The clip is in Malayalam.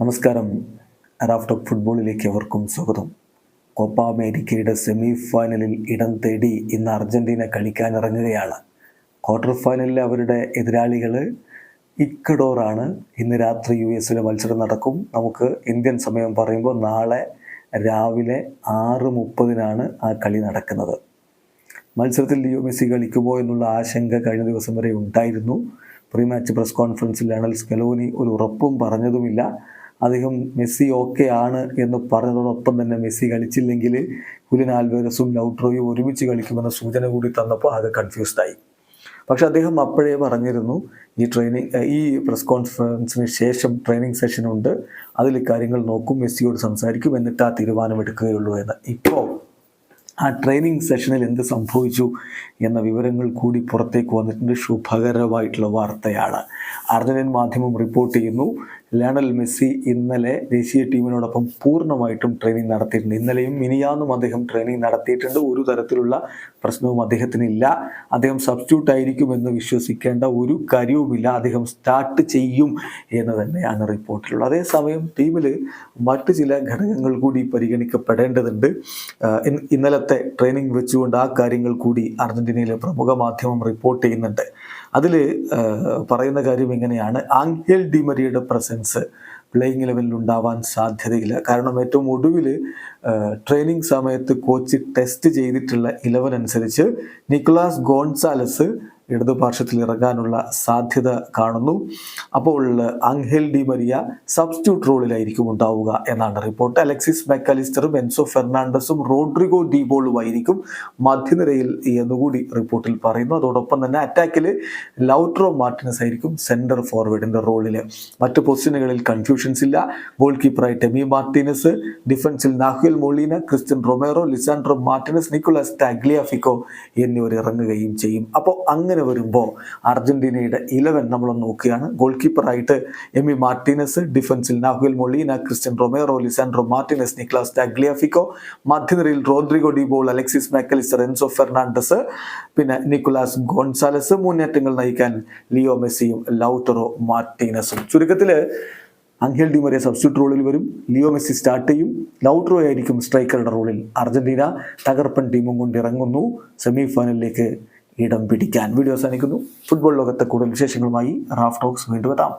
നമസ്കാരം. റാഫ് ഫുട്ബോളിലേക്ക് അവർക്കും സ്വാഗതം. കോപ്പ അമേരിക്കയുടെ സെമി ഫൈനലിൽ ഇടം തേടി ഇന്ന് അർജന്റീന കളിക്കാനിറങ്ങുകയാണ് ക്വാർട്ടർ ഫൈനലിൽ അവരുടെ എതിരാളികൾ ഇക്കഡോറാണ് ഇന്ന് രാത്രി യു എസിലെ മത്സരം നടക്കും. നമുക്ക് ഇന്ത്യൻ സമയം പറയുമ്പോൾ നാളെ രാവിലെ ആറ് മുപ്പതിനാണ് ആ കളി നടക്കുന്നത്. മത്സരത്തിൽ ലിയോ മെസ്സി കളിക്കുമോ എന്നുള്ള ആശങ്ക കഴിഞ്ഞ ദിവസം വരെ ഉണ്ടായിരുന്നു. പ്രീ മാച്ച് പ്രസ് കോൺഫറൻസിൽ ലണൽ സ്കലോനി ഒരു ഉറപ്പും പറഞ്ഞതുമില്ല. അദ്ദേഹം മെസ്സി ഓക്കെ ആണ് എന്ന് പറഞ്ഞതോടൊപ്പം തന്നെ മെസ്സി കളിച്ചില്ലെങ്കിൽ കുലിൻ ആൽവേരസും ലൗട്രോയും ഒരുമിച്ച് കളിക്കുമെന്ന സൂചന കൂടി തന്നപ്പോൾ ആകെ കൺഫ്യൂസ്ഡായി പക്ഷെ അദ്ദേഹം അപ്പോഴേ പറഞ്ഞിരുന്നു ഈ ട്രെയിനിങ് ഈ പ്രസ് കോൺഫറൻസിന് ശേഷം ട്രെയിനിങ് സെഷൻ ഉണ്ട്. അതിൽ കാര്യങ്ങൾ നോക്കും മെസ്സിയോട് സംസാരിക്കും എന്നിട്ട് ആ തീരുമാനമെടുക്കുകയുള്ളൂ എന്ന്. ഇപ്പോൾ ആ ട്രെയിനിങ് സെഷനിൽ എന്ത് സംഭവിച്ചു എന്ന വിവരങ്ങൾ കൂടി പുറത്തേക്ക് വന്നിട്ടുണ്ട്. ശുഭകരമായിട്ടുള്ള വാർത്തയാണ്. അർജന്റീൻ മാധ്യമം റിപ്പോർട്ട് ചെയ്യുന്നു ലയണൽ മെസ്സി ഇന്നലെ ദേശീയ ടീമിനോടൊപ്പം പൂർണമായിട്ടും ട്രെയിനിങ് നടത്തിയിട്ടുണ്ട്. ഇന്നലെയും മിനിയാന്നും അദ്ദേഹം ട്രെയിനിങ് നടത്തിയിട്ടുണ്ട്. ഒരു തരത്തിലുള്ള പ്രശ്നവും അദ്ദേഹത്തിനില്ല. അദ്ദേഹം സബ്സ്റ്റിറ്റ്യൂട്ട് ആയിരിക്കുമെന്ന് വിശ്വസിക്കേണ്ട ഒരു കാര്യവുമില്ല. അദ്ദേഹം സ്റ്റാർട്ട് ചെയ്യും എന്ന് തന്നെയാണ് റിപ്പോർട്ടിലുള്ളത് അതേസമയം ടീമിൽ മറ്റ് ചില ഘടകങ്ങൾ കൂടി പരിഗണിക്കപ്പെടേണ്ടതുണ്ട്. ഇന്നലത്തെ ട്രെയിനിങ് വെച്ചുകൊണ്ട് ആ കാര്യങ്ങൾ കൂടി അർജന്റീനയിലെ പ്രമുഖ മാധ്യമം റിപ്പോർട്ട് ചെയ്യുന്നുണ്ട്. അതിൽ പറയുന്ന കാര്യം ഇങ്ങനെയാണ്. ആംഗേൽ ഡിമരിയുടെ പ്രസൻസ് പ്ലേയിങ് ലെവലിൽ ഉണ്ടാവാൻ സാധ്യതയില്ല. കാരണം ഏറ്റവും ഒടുവിൽ ട്രെയിനിങ് സമയത്ത് കോച്ച് ടെസ്റ്റ് ചെയ്തിട്ടുള്ള ഇലവൻ അനുസരിച്ച് നിക്കോളാസ് ഗോൺസാലസ് ഇടതുപാർശ്വത്തിൽ ഇറങ്ങാനുള്ള സാധ്യത കാണുന്നു. അപ്പോൾ അങ്ഹെൽ ഡി മരിയ സബ്സ്റ്റിറ്റ്യൂട്ട് റോളിലായിരിക്കും ഉണ്ടാവുക എന്നാണ് റിപ്പോർട്ട്. അലക്സിസ് മെക്കാലിസ്റ്ററും എൻസോ ഫെർണാണ്ടസും റോഡ്രിഗോ ഡി ആയിരിക്കും മധ്യനിരയിൽ എന്നുകൂടി റിപ്പോർട്ടിൽ പറയുന്നു. അതോടൊപ്പം തന്നെ അറ്റാക്കിൽ ലൗട്രോ മാർട്ടിനസ് ആയിരിക്കും സെന്റർ ഫോർവേഡിന്റെ റോളിൽ മറ്റ് പൊസിഷനുകളിൽ കൺഫ്യൂഷൻസ് ഇല്ല. ഗോൾ കീപ്പറായിട്ട് Emi Martinez ഡിഫൻസിൽ Nahuel Molina Cristian Romero Lisandro Martinez Nicolas Tagliafico എന്നിവർ ഇറങ്ങുകയും ചെയ്യും. അപ്പോൾ അങ്ങനെ വരുമ്പോൾ അർജന്റീനയുടെ ഇലവൻ നമ്മൾ നോക്കുകയാണ്. ഗോൾ കീപ്പറായിട്ട് എം Emi Martinez ഡിഫൻസിൽ Nahuel Molina Cristian Romero Lisandro Martinez Nicolas Tagliafico മധ്യനിരയിൽ Rodrigo De Paul Alexis Mac Allister Enzo Fernandez പിന്നെ നിക്കുലാസ് ഗോൺസാലസ് മുന്നേറ്റങ്ങൾ നയിക്കാൻ ലിയോ മെസ്സിയും ലൗട്ടറോ മാർട്ടിനസും. ചുരുക്കത്തിൽ അങ്കേൽ ഡിമറിയ സബ്സ്റ്റിറ്റ്യൂട്ട് റോളിൽ വരും ലിയോ മെസ്സി സ്റ്റാർട്ട് ചെയ്യും ലൗട്രോ ആയിരിക്കും സ്ട്രൈക്കറുടെ റോളിൽ. അർജന്റീന തകർപ്പൻ ടീമും കൊണ്ട് ഇറങ്ങുന്നു. സെമി ഫൈനലിലേക്ക് ഇടം പിടിക്കാൻ. വീഡിയോ അവസാനിക്കുന്നു. ഫുട്ബോൾ ലോകത്തെ കൂടുതൽ വിശേഷങ്ങളുമായി റാഫ് ടോക്സ് വീണ്ടും എത്താം.